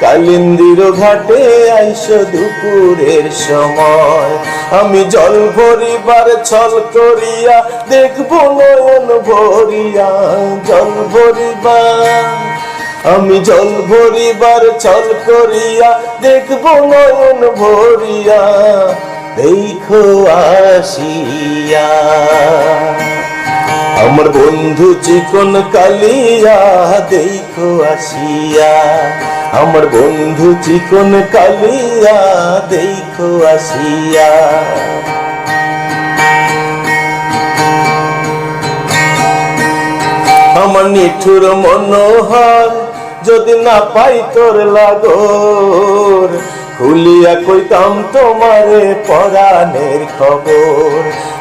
কালিন্দির ঘাটে আইস দুপুরের সময়। আমি জল ভরিবার ছল করিয়া দেখব নয়ন ভরিয়া। জল ভরিবা আমি জল ভরিবার ছল করিয়া দেখব নয়ন ভরিয়া। দেখো আসিয়া। আমার বন্ধু চিকন কালিয়া, দেখো আসিয়া। আমার বন্ধু চিকন কালিয়া, দেখো আসিয়া। আমার নিঠুর মনোহর, যদি না পাই তোর লাগর, খুলিয়া কইতাম তোমারে পরাণের খবর।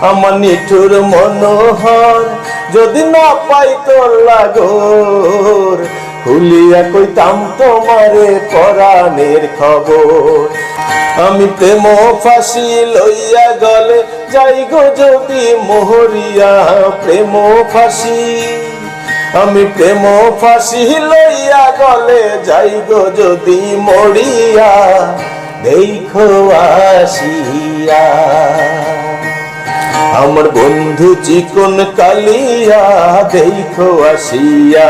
আমার নিঠুর মনোহর, যদি না পাই তোর লাগর খুলিয়া কইতাম তোমারে পরাণের খবর। আমি প্রেম ফাঁসি লইয়া গলে যাই গো যদি মোহরিয়া প্রেম ফাঁসি। আমি প্রেম ফাঁসি লইয়া গলে যাই গো যদি মরিয়া, দেখো আসিয়া। আমার বন্ধু চিকন কালিয়া, দেখো আসিয়া।